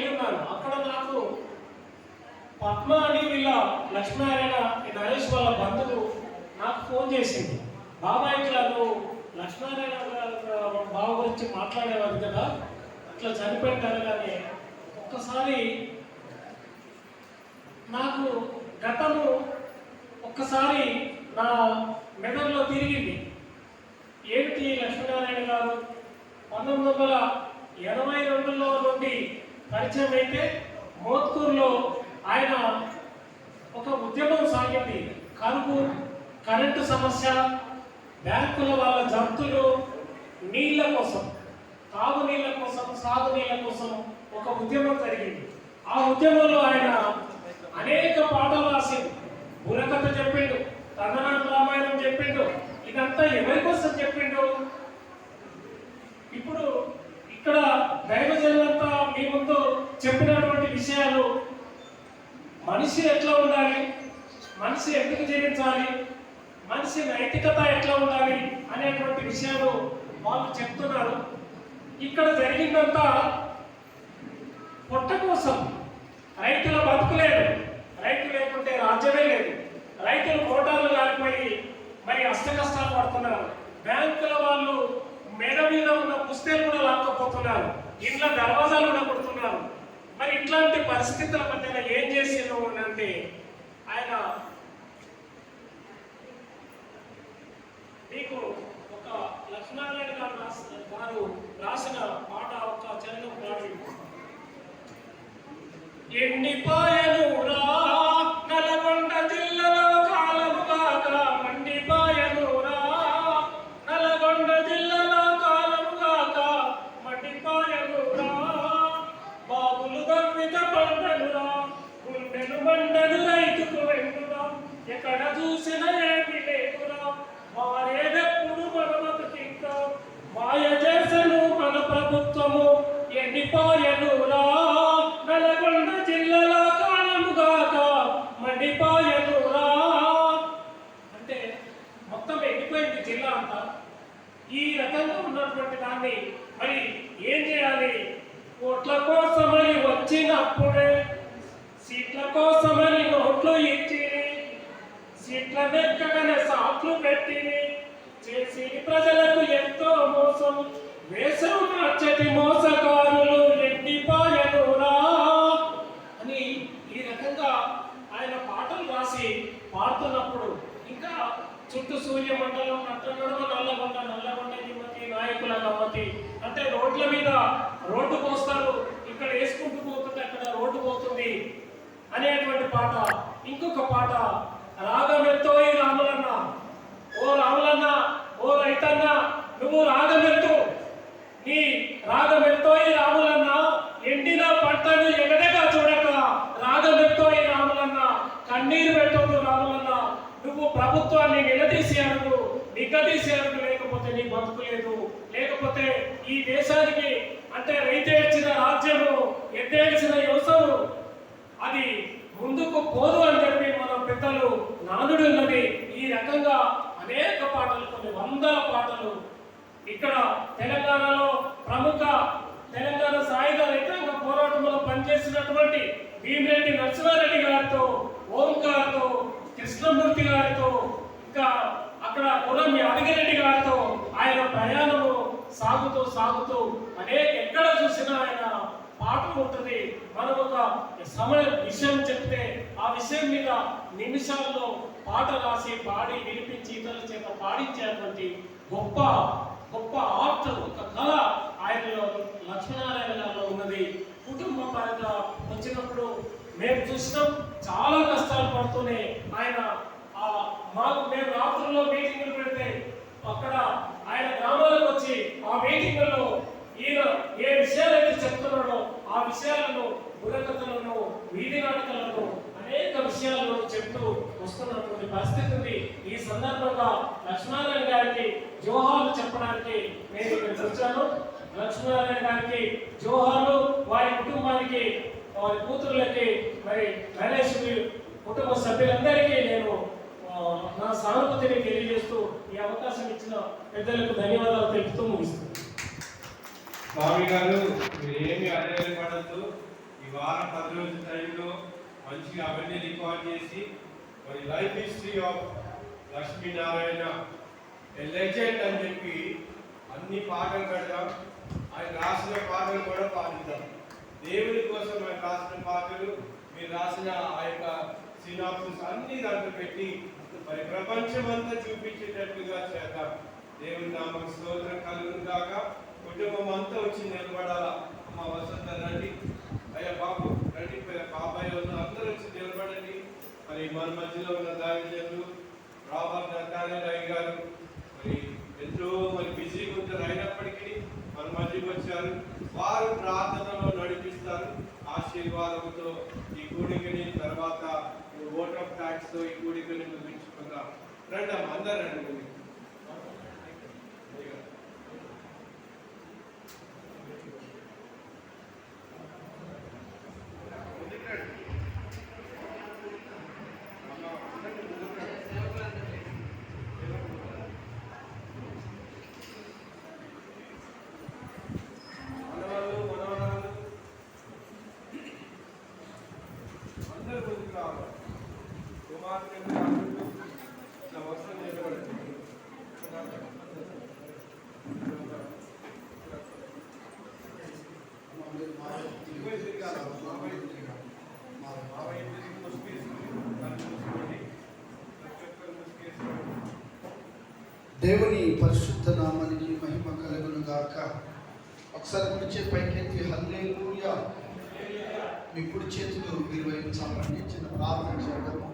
వెళ్ళి ఉన్నాను అక్కడ నాకు పద్మ అని వీళ్ళ లక్ష్మీనారాయణ ఈ నరేష్ వాళ్ళ బంధువు నాకు ఫోన్ చేసింది. బాబాయ్ ఇట్లా నువ్వు లక్ష్మీనారాయణ గారు బావ గురించి మాట్లాడేవారు కదా అట్లా చనిపెట్టారు కానీ ఒక్కసారి నాకు గతము ఒక్కసారి నా మెదడులో తిరిగింది. ఏమిటి లక్ష్మీనారాయణ గారు పంతొమ్మిది వందల ఎనభై రెండులో నుండి పరిచయం అయితే మోత్కూరులో ఆయన ఒక ఉద్యమం సాగింది. కరువు కరెంటు సమస్య బ్యాంకుల వాళ్ళ జంతులు నీళ్ళ కోసం తాగునీళ్ళ కోసం సాగునీళ్ళ కోసం ఒక ఉద్యమం జరిగింది. ఆ ఉద్యమంలో ఆయన అనేక పాటలు రాసింది బుర్రకథ చెప్పిండు తందనాథ రామాయణం చెప్పిండు ఇదంతా ఎవరి కోసం చెప్పిండు? ఇప్పుడు ఇక్కడ దైవజనులంతా మీ ముందు చెప్పినటువంటి విషయాలు మనిషి ఎట్లా ఉండాలి? మనిషి ఎందుకు జీవించాలి? మనిషి నైతికత ఎట్లా ఉండాలి అనేటువంటి విషయాలు వాళ్ళు చెప్తున్నారు. ఇక్కడ జరిగిందంతా పొట్ట కోసం రైతుల బతుకులేదు రైతు లేకుంటే రాజ్యమే లేదు. రైతులు కోటాలు కాలిపోయి మరి అష్టకష్టాలు పడుతున్నారు. బ్యాంకుల వాళ్ళు మెడ మీద ఉన్న పుస్తకాలు కూడా లాక్కపోతున్నారు. ఇంట్లో దర్వాజాలు కూడా కొడుతున్నారు. మరి ఇట్లాంటి పరిస్థితుల మధ్యన ఏం చేసిండు అంటే ఆయన మీకు ఒక లక్ష్మీనారాయణ గారు రాసిన గారు రాసిన పాట ఒక చరణం పాడి ఎండిపోయే గుండెలు మండలు రైతుకు వెంటురా ఎక్కడ చూసిన ఏమి లేదురా మారేదెప్పుడు మన బతుకింకా మాయ చేసను మన ప్రభుత్వము. ఎండిపాయను రా నల్గొండ జిల్లాలో కాలముగాక మండిపాయను అంటే మొత్తం ఎండిపోయింది జిల్లా అంతా. ఈ రకంగా ఉన్నటువంటి దాన్ని మరి ఏం చేయాలి? ఓట్ల కోసమని వచ్చినప్పుడే కోసమని నోట్లు ఇచ్చి సీట్ల వెక్కగానే సాట్లు పెట్టి చేసి ప్రజలకు ఎంతో మోసం. వేసవు నచ్చటి మోసకారులు ఎండిపాయనురా అని ఈ రకంగా ఆయన పాటలు రాసి పాడుతున్నప్పుడు ఇంకా చుట్టూ సూర్య మండలం నట్టనడమ నల్లగొండ నల్లగొండ దిమ్మతి నాయకుల గమ్మతి. అంటే రోడ్ల మీద రోడ్డు పోస్తారు. ఇక్కడ వేసుకుంటూ పోతుంది అక్కడ రోడ్డు పోతుంది. అనేటువంటి పాట ఇంకొక పాట రాగమెత్తోయి రాములన్న. ఓ రాములన్న ఓ రైతన్న నువ్వు రాగమెత్తు. నీ రాగమెత్తోయి రాములన్న ఎండిన పంటను ఎగడగా చూడక రాగమెత్తోయి రాములన్న కన్నీరు పెట్టొద్దు రాములన్న. నువ్వు ప్రభుత్వాన్ని నిలదీసి అడుగు నిగ్గదీసి అడుగు లేకపోతే నీ బతుకు లేదు. లేకపోతే ఈ దేశానికి అంటే రైతేడ్చిన రాజ్యము ఎత్తేడ్చిన యువసము అది ముందుకు పోదు అని చెప్పి మన పెద్దలు నానుడు ఉన్నది. ఈ రకంగా అనేక పాటలు కొన్ని వందల పాటలు ఇక్కడ తెలంగాణలో ప్రముఖ తెలంగాణ సాయుధ రైతాంగ పోరాటంలో పనిచేసినటువంటి భీమిరెడ్డి నరసింహారెడ్డి గారితో ఓంకార్తో కృష్ణమూర్తి గారితో ఇంకా అక్కడ గురం యాదగిరెడ్డి గారితో ఆయన ప్రయాణము సాగుతూ సాగుతూ అనేక ఎక్కడ చూసినా ఆయన పాట ఉంటుంది మనం ఒక సమయ విషయం చెప్తే ఆ విషయం మీద నిమిషాల్లో పాట రాసి పాడి వినిపించి ఇతరుల చేత పాడించేటువంటి గొప్ప గొప్ప ఆర్ట్ ఒక కళ ఆయనలో లక్ష్మీనారాయణ గారిలో ఉన్నది. కుటుంబ పరంగా వచ్చినప్పుడు మేము చూసినాం చాలా కష్టాలు పడుతూనే ఆయన ఆ మాకు మేము రాత్రుల్లో మీటింగులు పెడితే అక్కడ ఆయన గ్రామాలకు వచ్చి ఆ మీటింగుల్లో ఈయన ఏ విషయాలైతే చెప్తున్నాడో ఆ విషయాలను బుర్రకథలను వీధి నాటకాలను అనేక విషయాలను చెప్తూ వస్తున్నటువంటి పరిస్థితి ఉంది ఈ సందర్భంగా లక్ష్మీనారాయణ గారికి జోహాలు చెప్పడానికి నేను ఇక్కడికి వచ్చాను. లక్ష్మీనారాయణ గారికి జోహాలు వారి కుటుంబానికి వారి కూతుర్లకి మరి మహేశ్వరి కుటుంబ సభ్యులందరికీ నేను నా సానుభూతిని తెలియజేస్తూ ఈ అవకాశం ఇచ్చిన పెద్దలకు ధన్యవాదాలు తెలుపుతూ ముగిస్తున్నాను. స్వామి గారు మీరు ఏమి పడద్దు ఈ వారం పది రోజుల టైంలో మంచిగా అవన్నీ రికార్డ్ చేసి మరి life history of Lakshminarayana legend అని చెప్పి అన్ని పాటలు పెడదాం. ఆయన రాసిన పాటలు కూడా పాడిద్దాం. దేవుని కోసం ఆయన రాసిన పాటలు మీరు రాసిన ఆ యొక్క సినాప్సిస్ అన్ని దాంట్లో పెట్టి మరి ప్రపంచం అంతా చూపించేటట్టుగా చేద్దాం. దేవుని నామకు స్తోత్రం కలుగును కాక కుటుంబం అంతా వచ్చి నిలబడాలా? అమ్మ వసంత రండి. అయ్యా బాబు రండి. బాబాయ్ వాళ్ళు అందరూ వచ్చి నిలబడండి. మరి మన మధ్యలో ఉన్న దావిజన్లు రాబర్ట్ నట్టానే గారు మరి ఎంతో మరి బిజీగా ఉంటారు అయినప్పటికీ మన మధ్యకి వచ్చారు. వారు ప్రార్థనలో నడిపిస్తారు. ఆశీర్వాదంతో ఈ కూడికని తర్వాత ఓట్ ఆఫ్ ట్యాక్స్తో ఈ కూడికని ముగించుకుందాం రండి అమ్మ, అందరూ రండి. దేవుని పరిశుద్ధ నామానికి మహిమ కలుగును గాక. ఒకసారి కుడి చేతి పైకెత్తి హల్లెలూయా. మీ కుడి చేతులు మీరు వైపు చాలండి చిన్న ప్రార్థన చేయడం